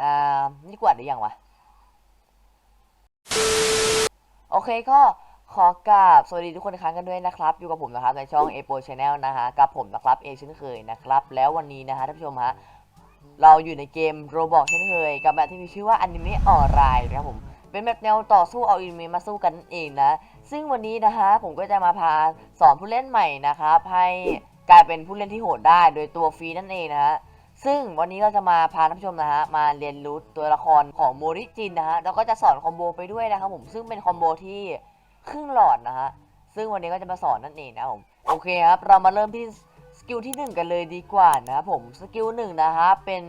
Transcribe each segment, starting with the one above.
อ่านี่กวาดหรือยังวะ โอเคก็ขอกราบสวัสดีทุกคนครั้งกันด้วยนะครับ อยู่กับผมนะครับในช่อง a p o Channel นะฮะ กับผมนะครับเอเช่นเคยนะครับ แล้ววันนี้นะฮะท่านผู้ชมฮะ เราอยู่ในเกม Roblox เช่นเคย กับแบบที่มีชื่อว่า Anime Online นะครับผม เป็นแบบแนวต่อสู้เอาอนิเมะมาสู้กันนั่นเองนะ ซึ่งวันนี้นะฮะผมก็จะมาพาสอนผู้เล่นใหม่นะครับให้กลายเป็นผู้เล่นที่โหดได้โดยตัวฟรีนั่นเองนะฮะ ซึ่งวันนี้เราจะมาพาท่านผู้ชมนะฮะมาเรียนรู้ตัวละครของโมริจินนะฮะแล้วก็จะสอนคอมโบไปด้วยนะครับผมซึ่งเป็นคอมโบที่ครึ่งหลอดนะฮะซึ่งวันนี้ก็จะมาสอนนั่นเองนะครับผมโอเคครับเรามาเริ่มที่สกิลที่หนึ่งกันเลยดีกว่านะครับผมสกิลหนึ่งนะฮะเป็น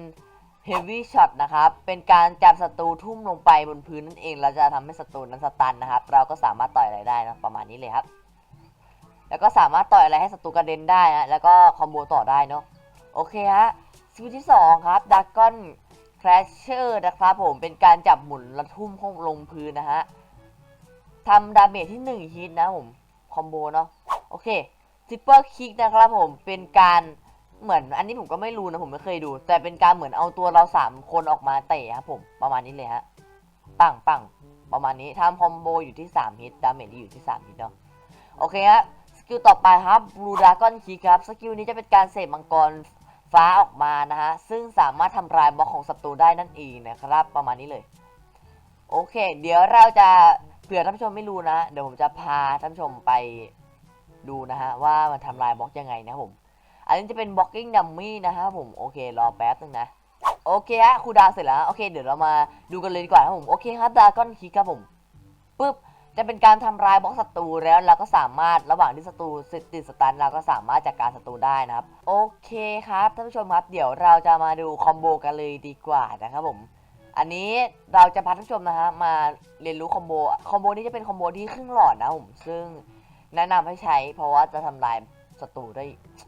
Heavy Shot นะครับ เป็นการจับศัตรูทุ่มลงไปบนพื้นนั่นเอง เราจะทำให้ศัตรูนั้นสตันนะครับ เราก็สามารถต่อยอะไรได้นะ ประมาณนี้เลยครับ แล้วก็สามารถต่อยอะไรให้ศัตรูกระเด็นได้นะ แล้วก็คอมโบต่อได้เนาะ โอเคฮะ สกิลที่2ครับดักกอนแครชเชอร์นะครับผมเป็นการจับหมุนและทุ่มห้องลงพื้นนะฮะทำดาเมจที่ 1 ฮิตนะผมคอมโบเนาะโอเคซิปเปอร์คิกนะครับผมเป็นการเหมือนอันนี้ผมก็ไม่รู้นะผมไม่เคยดู แต่เป็นการเหมือนเอาตัวเรา 3 คนออกมาเตะครับผมประมาณนี้เลยฮะปังปังประมาณนี้ทำคอมโบอยู่ที่ 3 ฮิตดาเมจที่อยู่ที่ 3 ฮิตเนาะโอเคฮะสกิลต่อไปครับบลูดากอนคิกครับสกิลนี้จะเป็นการเสกมังกร ฟ้าออกมานะฮะ ซึ่งสามารถทำลายบล็อกของศัตรูได้นั่นเองนะครับ ประมาณนี้เลย โอเค เดี๋ยวเราจะเผื่อท่านผู้ชมไม่รู้นะ เดี๋ยวผมจะพาท่านผู้ชมไปดูนะฮะ ว่ามันทำลายบล็อกยังไงนะผม อันนี้จะเป็น blocking dummy นะฮะผมโอเค รอแป๊บนึงนะโอเคฮะครูดาวเสร็จแล้วโอเค เดี๋ยวเรามาดูกันเลยดีกว่าครับผมโอเคครับดาก้อนคิกครับผมปึ๊บ จะเป็นการทำลายบล็อกศัตรูแล้วเราก็สามารถระหว่างที่ศัตรูติดสตันเราก็สามารถจัดการศัตรูได้นะครับ โอเคครับท่านผู้ชมครับเดี๋ยวเราจะมาดูคอมโบกันเลยดีกว่านะครับผมอันนี้เราจะพาท่านผู้ชมนะฮะมาเรียนรู้คอมโบคอมโบนี้จะเป็นคอมโบที่ครึ่งหลอดนะผมซึ่งแนะนำให้ใช้ เพราะว่าจะทำลายศัตรูได้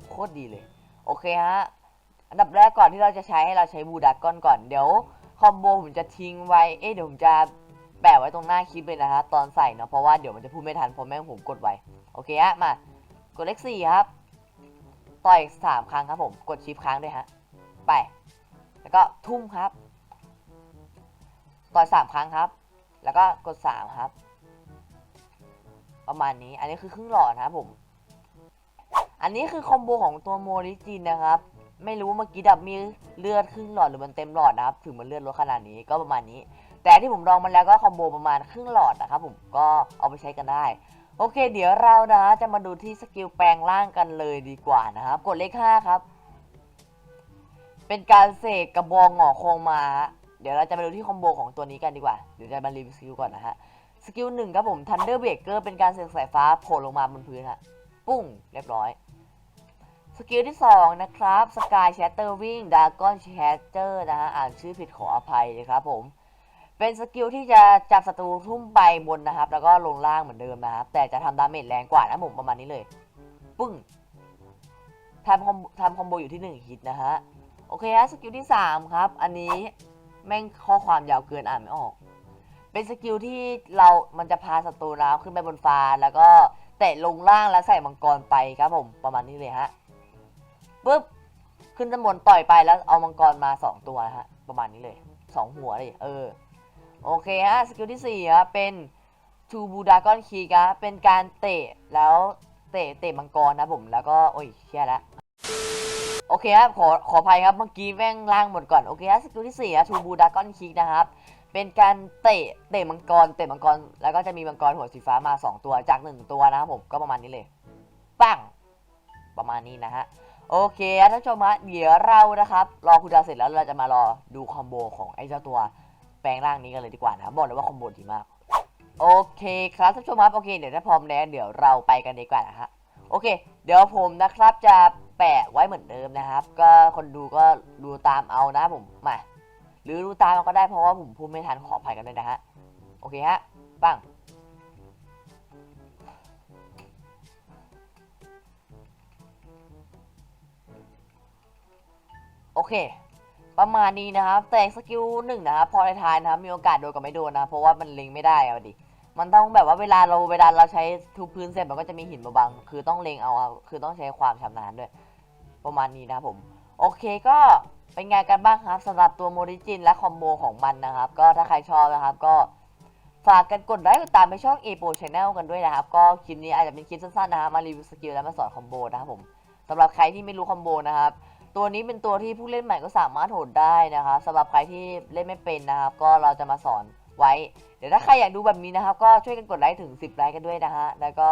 โคตรดีเลย โอเคฮะอันดับแรกก่อนที่เราจะใช้ให้เราใช้บูดากอนก่อนเดี๋ยวคอมโบผมจะทิ้งไว้ เอ๊ะเดี๋ยวผมจะ แปะไว้ตรงหน้าคลิปเลยนะฮะตอนใส่เนาะเพราะว่าเดี๋ยวมันจะพูดไม่ทันเพราะแม่งผมกดไว้โอเคฮะมากดเลขสี่ครับ ต่อยสามครั้งครับผมกดชิปค้างด้วยฮะไป แล้วก็ทุ่มครับ ต่อยสามครั้งครับ แล้วก็กดสามครับ ประมาณนี้อันนี้คือครึ่งหลอดนะครับผม อันนี้คือคอมโบของตัวโมริจินนะครับไม่รู้เมื่อกี้ดับมีเลือดครึ่งหลอดหรือมันเต็มหลอดนะครับ ถึงมันเลือดลดขนาดนี้ก็ประมาณนี้ แต่ที่ผมลองมาแล้วก็คอมโบประมาณครึ่งหลอดนะครับผมก็เอาไปใช้กันได้ โอเค เดี๋ยวเรานะจะมาดูที่สกิลแปลงร่างกันเลยดีกว่านะครับ กดเลข5ครับ เป็นการเสกกระบองหงอโคงมาเดี๋ยวเราจะมาดูที่คอมโบของตัวนี้กันดีกว่า เดี๋ยวจะมารีวิวสกิลก่อนนะฮะ สกิลหนึ่งครับผม Thunder Breaker เป็นการเสกสายฟ้าโผล่ลงมาบนพื้นฮะ ปุ้ง เรียบร้อย สกิลที่ 2 นะครับ Sky Shatter Wing Dragon Shatter นะฮะ อ่านชื่อผิดขออภัยเลยครับผม เป็นสกิลที่จะจับศัตรูทุ่มไปบนนะครับ แล้วก็ลงล่างเหมือนเดิมนะครับ แต่จะทำดาเมจแรงกว่านะผมประมาณนี้เลย ปึ้งทำคอมทำคอมโบอยู่ที่1ฮิตนะฮะ โอเคฮะสกิลที่ 3 ครับ อันนี้แม่งข้อความยาวเกินอ่านไม่ออก เป็นสกิลที่เรา มันจะพาศัตรูนะขึ้นไปบนฟ้า แล้วก็เตะลงล่างแล้วใส่มังกรไปครับผมประมาณนี้เลยฮะปึ๊บขึ้นด้านบนต่อยไปแล้วเอามังกรมา 2 ตัวนะฮะประมาณนี้เลย 2 หัวเลยเออ โอเคฮะสกิลที่4ครับเป็นทูบูดากอนคีกะเป็นการเตะแล้วเตะเตะมังกรนะผมแล้วก็โอ้ยเชี่ยล้วโอเคครับขอขออภัยครับเมื่อกี้แม่งล่างหมดก่อนโอเคฮะสกิลที่4ครับทูบูดากอนคีกนะครับเป็นการเตะเตะมังกรเตะมังกรแล้วก็จะมีมังกรหัวสีฟ้ามา 2 ตัวจาก 1 ตัวนะครับผมก็ประมาณนี้เลยปังประมาณนี้นะฮะโอเคท่านผู้ชมฮะเดี๋ยวเรานะครับ รอคุณดาเสร็จแล้วเราจะมารอดูคอมโบของไอ้เจ้าตัว ลงร่างนี้กันเลยดีกว่านะครับบอกเลยว่าคอมโบดีมาก โอเคครับท่านผู้ชมครับโอเคเดี๋ยวถ้าพร้อมแล้วเดี๋ยวเราไปกันดีกว่านะฮะโอเค เดี๋ยวผมนะครับจะแปะไว้เหมือนเดิมนะครับ ก็คนดูก็ดูตามเอานะผมมาหรือดูตามเอาก็ได้เพราะว่าผมพูดไม่ทันขออภัยกันด้วยนะฮะโอเคฮะปังโอเค ประมาณนี้นะครับ แต่สกิลหนึ่งนะครับพอท้ายนะครับมีโอกาสโดนกับไม่โดนนะ เพราะว่ามันเล็งไม่ได้อะดิมันต้องแบบว่าเวลาเราเวลาเราใช้ทุบพื้นเสร็จมันก็จะมีหินมาบัง คือต้องเล็งเอาคือต้องใช้ความชำนาญด้วย ประมาณนี้นะครับผม โอเคก็เป็นไงกันบ้างครับสำหรับตัวโมริจินและคอมโบของมันนะครับ ก็ถ้าใครชอบนะครับก็ฝากกันกดไลค์กดตามไปช่อง a p o Channel กันด้วยนะครับ ก็คลิปนี้อาจจะเป็นคลิปสั้นๆนะครับมารีวิวสกิลและมาสอนคอมโบนะครับผมสำหรับใครที่ไม่รู้คอมโบนะครับ ตัวนี้เป็นตัวที่ผู้เล่นใหม่ก็สามารถโหดได้นะคะสำหรับใครที่เล่นไม่เป็นนะครับ ก็เราจะมาสอนไว้ เดี๋ยวถ้าใครอยากดูแบบนี้นะครับ ก็ช่วยกันกดไลค์ถึง 10 ไลค์กันด้วยนะฮะแล้วก็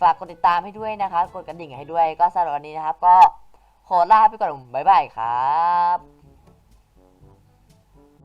ฝากกดติดตามให้ด้วยนะคะ กดกระดิ่งให้ด้วย ก็สำหรับวันนี้นะครับ ก็ขอลาไปก่อนบ๊ายบายครับ